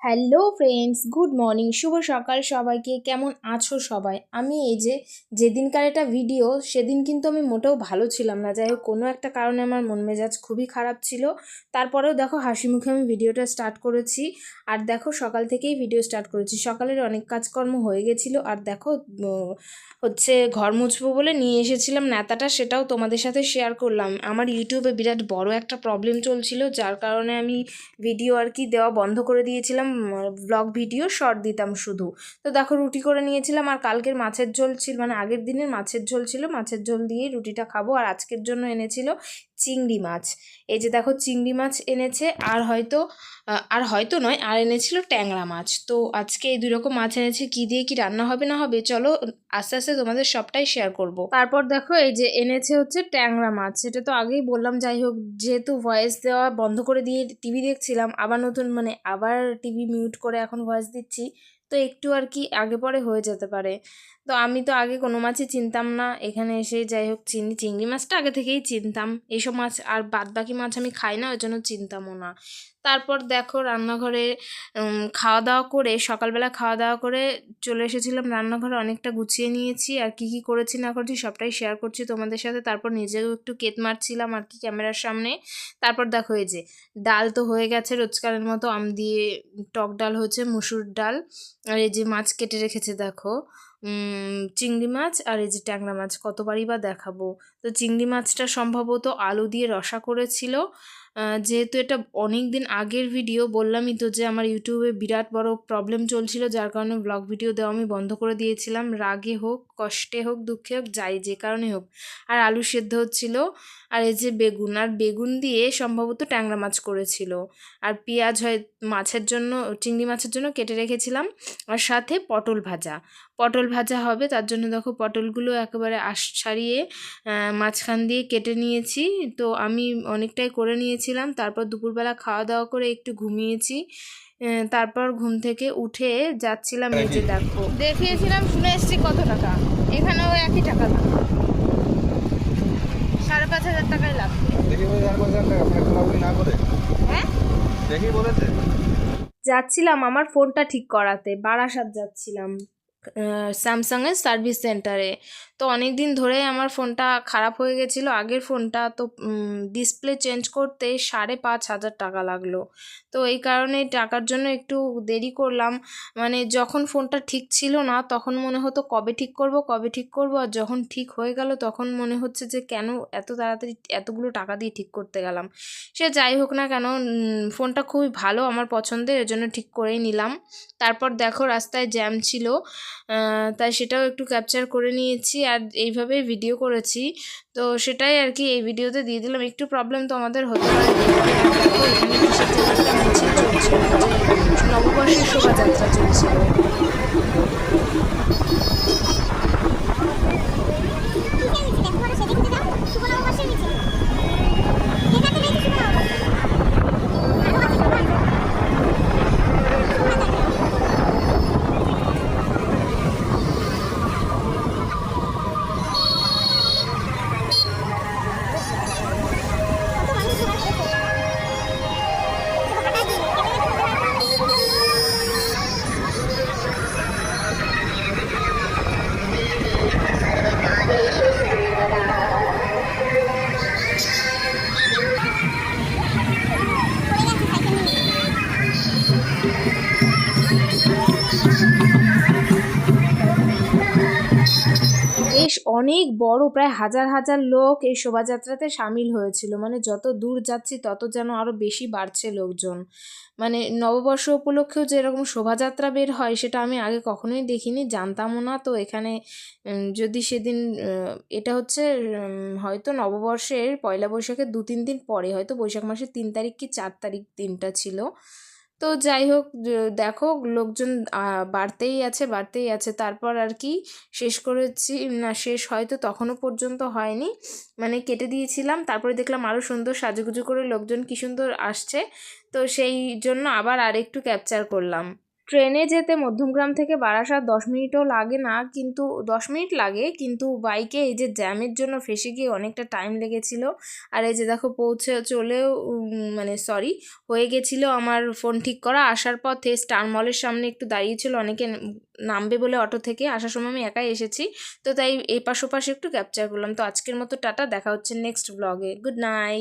Hello friends good morning শুভ সকাল সবাইকে। কেমন আছো সবাই? আমি এই যে যেদিনকার একটা ভিডিও সেদিন কিন্তু আমি মোটেও ভালো ছিলাম না। যাই হোক, কোনো একটা কারণে আমার মন মেজাজ খুবই খারাপ ছিল। তারপরেও দেখো হাসি মুখে আমি ভিডিওটা স্টার্ট করেছি। আর দেখো, সকাল থেকেই ভিডিও স্টার্ট করেছি। সকালের অনেক কাজকর্ম হয়ে গেছিল। আর দেখো হচ্ছে ঘর মুছবো বলে নিয়ে এসেছিলাম নেতাটা, সেটাও তোমাদের সাথে শেয়ার করলাম। আমার ইউটিউবে বিরাট বড় একটা প্রবলেম চলছিল, যার কারণে আমি ভিডিও আর কি দেওয়া বন্ধ করে দিয়েছিলাম। ব্লগ ভিডিও শর্ট দিতাম শুধু। তো দেখো রুটি করে নিয়েছিলাম, আর কালকের মাছের ঝোল ছিল মানে আগের দিনের মাছের ঝোল ছিল, মাছের ঝোল দিয়েই রুটিটা খাব, আর আজকের জন্য এনেছিল চিংড়ি মাছ। এই যে দেখো চিংড়ি মাছ এনেছে, আর হয়তো আর হয়তো নয়, আর এনেছিল ট্যাংরা মাছ। তো আজকে এই দুই রকম মাছ এনেছে, কি দিয়ে কি রান্না হবে না হবে, চলো আস্তে আস্তে তোমাদের সবটাই শেয়ার করব। তারপর দেখো এই যে এনেছে হচ্ছে ট্যাংরা মাছ, সেটা তো আগেই বললাম, যাই হোক, যেহেতু ভয়েস দেওয়া বন্ধ করে দিয়ে টিভি দেখছিলাম, আবার নতুন মানে আবার টিভি মিউট করে এখন ভয়েস দিচ্ছি, তো একটু আর কি আগে পরে হয়ে যেতে পারে। তো আমি তো আগে কোনো মাছই চিনতাম না, এখানে এসে যাই হোক চিনি, চিংড়ি মাছটা আগে থেকেই চিনতাম। এইসব মাছ আর বাদ বাকি মাছ আমি খাই না, ওই জন্য চিনতামও না। তারপর দেখো রান্নাঘরে খাওয়া দাওয়া করে, সকালবেলা খাওয়া দাওয়া করে চলে এসেছিলাম রান্নাঘরে, অনেকটা গুছিয়ে নিয়েছি। আর কি কি করেছি না করেছি সবটাই শেয়ার করছি তোমাদের সাথে। তারপর নিজেও একটু কেত মারছিলাম আর কি ক্যামেরার সামনে। তারপর দেখো এই যে, ডাল তো হয়ে গেছে রোজকারের মতো, আম দিয়ে টক ডাল হয়েছে, মুসুর ডাল। আর এই যে মাছ কেটে রেখেছে দেখো চিংড়ি মাছ আর এই যে ট্যাংরা মাছ। কতবারই বা দেখাবো। তো চিংড়ি মাছটা সম্ভবত আলু দিয়ে রসা করেছিল। যেহেতু এটা অনেক দিন আগের ভিডিও বললামই তো যে আমার ইউটিউবে বিরাট বড় প্রবলেম চলছিল, যার কারণে ব্লগ ভিডিও দেওয়া আমি বন্ধ করে দিয়েছিলাম। রাগে হোক, কষ্টে হোক, দুঃখে হোক, যাই যে কারণে হোক। আর আলু সেদ্ধ হচ্ছিল, আর এই যে বেগুন, আর বেগুন দিয়ে সম্ভবত ট্যাংরা মাছ করেছিল। আর পেঁয়াজ হয় মাছের জন্য, চিংড়ি মাছের জন্য কেটে রেখেছিলাম, আর সাথে পটল ভাজা। পটল ভাজা হবে, তার জন্য দেখো পটলগুলো একেবারে আশ ছাড়িয়ে মাঝখান দিয়ে কেটে নিয়েছি। তো আমি অনেকটাই করে নিয়েছিলাম তারপর দুপুরবেলা খাওয়া দাওয়া করে একটু ঘুমিয়েছি। তারপর ঘুম থেকে উঠে যাচ্ছিলাম এই যে দেখো। দেখিয়েছিলাম শুনে এসেছি কত টাকা? এখানেও একই টাকা লাগবে সাড়ে পাঁচ হাজার টাকায় লাগবে হ্যাঁ? দেখি বলেছে। যাচ্ছিলাম আমার ফোনটা ঠিক করাতে বারাসাত যাচ্ছিলাম স্যামসাংয়ের সার্ভিস সেন্টারে। তো অনেক দিন ধরেই আমার ফোনটা খারাপ হয়ে গেছিল। আগের ফোনটা তো ডিসপ্লে চেঞ্জ করতে সাড়ে পাঁচ হাজার টাকা লাগল। তো এই কারণে টাকার জন্য একটু দেরি করলাম। মানে যখন ফোনটা ঠিক ছিল না, তখন মনে হতো কবে ঠিক করব, কবে ঠিক করব, আর যখন ঠিক হয়ে গেল, তখন মনে হচ্ছে যে কেন এত তাড়াতাড়ি এতগুলো টাকা দিয়ে ঠিক করতে গেলাম। সে যাই হোক না কেন ফোনটা খুবই ভালো, আমার পছন্দের, এর জন্য ঠিক করেই নিলাম। তারপর দেখো রাস্তায় জ্যাম ছিল তাই সেটাও একটু ক্যাপচার করে নিয়েছি। আর এইভাবে ভিডিও করেছি। তো সেটাই আর কি এই ভিডিওতে দিয়ে দিলাম। একটু প্রবলেম তো আমাদের হতে পারে। নববর্ষের শোভাযাত্রা চলছিল অনেক বড়, প্রায় হাজার হাজার লোক এই শোভাযাত্রাতে সামিল হয়েছিল। মানে যত দূর যাচ্ছি, তত যেন আরও বেশি বাড়ছে লোকজন। মানে নববর্ষ উপলক্ষেও যে এরকম শোভাযাত্রা বের হয়, সেটা আমি আগে কখনোই দেখিনি, জানতামও না। তো এখানে যদি সেদিন এটা হচ্ছে হয়তো নববর্ষের পয়লা বৈশাখের দু তিন দিন পরে, হয়তো বৈশাখ মাসের তিন তারিখ কি চার তারিখ দিনটা ছিল। তো যাই হোক দেখো লোকজন বাড়তেই আছে বাড়তেই আছে। তারপর আর কি শেষ করেছি, না শেষ হয়তো তখনও পর্যন্ত হয়নি। মানে কেটে দিয়েছিলাম, তারপরে দেখলাম আরও সুন্দর সাজুগুজু করে লোকজন কী সুন্দর আসছে। তো সেই জন্য আবার আরেকটু ক্যাপচার করলাম। ট্রেনে যেতে মধ্যমগ্রাম থেকে বারাসাত দশ মিনিটও লাগে না, কিন্তু দশ মিনিট লাগে, কিন্তু বাইকে এই যে জ্যামের জন্য ফেসে গিয়ে অনেকটা টাইম লেগেছিল। আর এই যে দেখো পৌঁছে, চলেও মানে সরি হয়ে গেছিল আমার ফোন ঠিক করা। আসার পথে স্টার মলের সামনে একটু দাঁড়িয়েছিল, অনেকে নামবে বলে অটো থেকে। আসার সময় আমি একাই এসেছি, তো তাই এই পাশ ওপাশে একটু ক্যাপচার করলাম। তো আজকের মতো টাটা, দেখা হচ্ছে নেক্সট ব্লগে গুড নাইট